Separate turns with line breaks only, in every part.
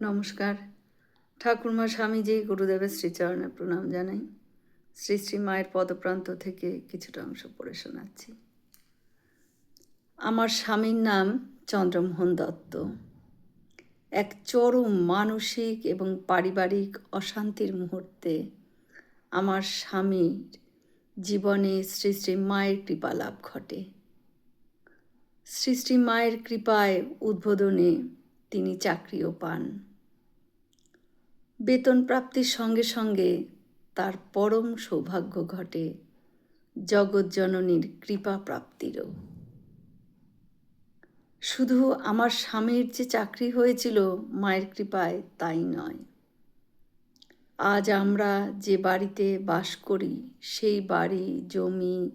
নমস্কার। ঠাকুরমা স্বামীজি গুরুদেবের শ্রীচরণে প্রণাম জানাই। শ্রী শ্রী মায়ের পদপ্রান্ত থেকে কিছুটা অংশ পড়ে শোনাচ্ছি। আমার স্বামীর নাম চন্দ্রমোহন দত্ত। এক চরম মানসিক এবং পারিবারিক অশান্তির মুহূর্তে আমার স্বামীর জীবনে শ্রী শ্রী মায়ের কৃপা লাভ ঘটে। শ্রী শ্রী মায়ের কৃপায় উদ্বোধনে তিনি চাকরিও পান। বেতন প্রাপ্তির সঙ্গে সঙ্গে তার পরম সৌভাগ্য ঘটে জগৎজননীর কৃপা প্রাপ্তিরও। শুধু আমার স্বামীর যে চাকরি হয়েছিল মায়ের কৃপায় তাই নয়। আজ আমরা যে বাড়িতে বাস করি, সেই বাড়ি, জমি,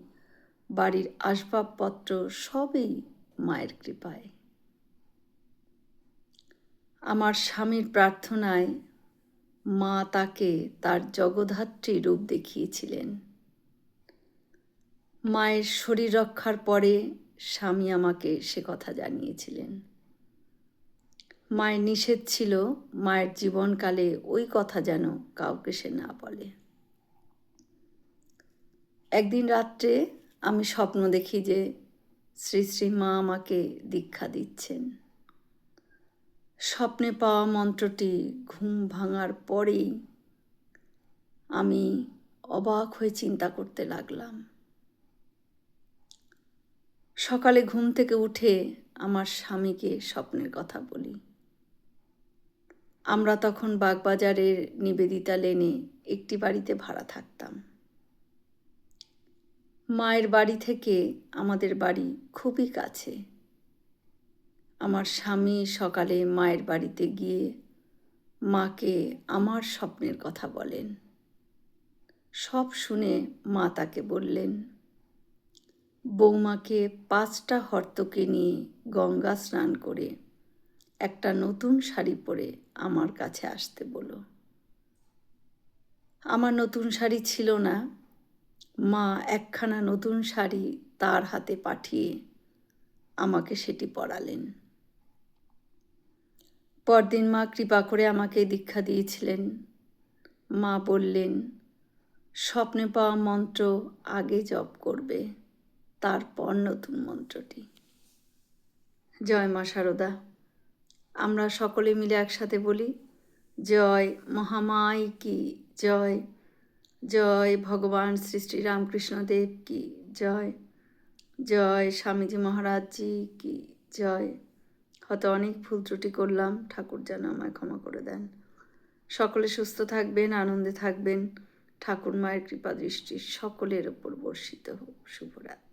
বাড়ির আসবাবপত্র সবই মায়ের কৃপায়। আমার স্বামীর প্রার্থনায় মা তাকে তার জগধাত্রী রূপ দেখিয়েছিলেন। মায়ের শরীর রক্ষার পরে স্বামী আমাকে সে কথা জানিয়েছিলেন। মায়ের নিষেধ ছিল, মায়ের জীবনকালে ওই কথা যেন কাউকে সে না বলে। একদিন রাত্রে আমি স্বপ্ন দেখি যে শ্রী শ্রী মা আমাকে দীক্ষা দিচ্ছেন। স্বপ্নে পাওয়া মন্ত্রটি ঘুম ভাঙার পরেই আমি অবাক হয়ে চিন্তা করতে লাগলাম। সকালে ঘুম থেকে উঠে আমার স্বামীকে স্বপ্নের কথা বলি। আমরা তখন বাগবাজারের নিবেদিতা লেনে একটি বাড়িতে ভাড়া থাকতাম। মায়ের বাড়ি থেকে আমাদের বাড়ি খুবই কাছে। আমার স্বামী সকালে মায়ের বাড়িতে গিয়ে মাকে আমার স্বপ্নের কথা বলেন। সব শুনে মা তাকে বললেন, বৌমাকে পাঁচটা হর্তকে নিয়ে গঙ্গা স্নান করে একটা নতুন শাড়ি পরে আমার কাছে আসতে বলো। আমার নতুন শাড়ি ছিল না। মা একখানা নতুন শাড়ি তার হাতে পাঠিয়ে আমাকে সেটি পরালেন। পরদিন মা কৃপা করে আমাকে দীক্ষা দিয়েছিলেন। মা বললেন, স্বপ্নে পাওয়া মন্ত্র আগে জপ করবে, তারপর নতুন মন্ত্রটি। জয় মা সারদা। আমরা সকলে মিলে একসাথে বলি, জয় মহামাই কি, জয় জয় ভগবান শ্রী শ্রী রামকৃষ্ণদেব কি, জয় জয় স্বামীজি মহারাজজি কি, জয়। হয়তো অনেক ভুল ত্রুটি করলাম, ঠাকুর যেন আমায় ক্ষমা করে দেন। সকলে সুস্থ থাকবেন, আনন্দে থাকবেন। ঠাকুর মায়ের কৃপা দৃষ্টি সকলের ওপর বর্ষিত হোক। শুভরাত্রি।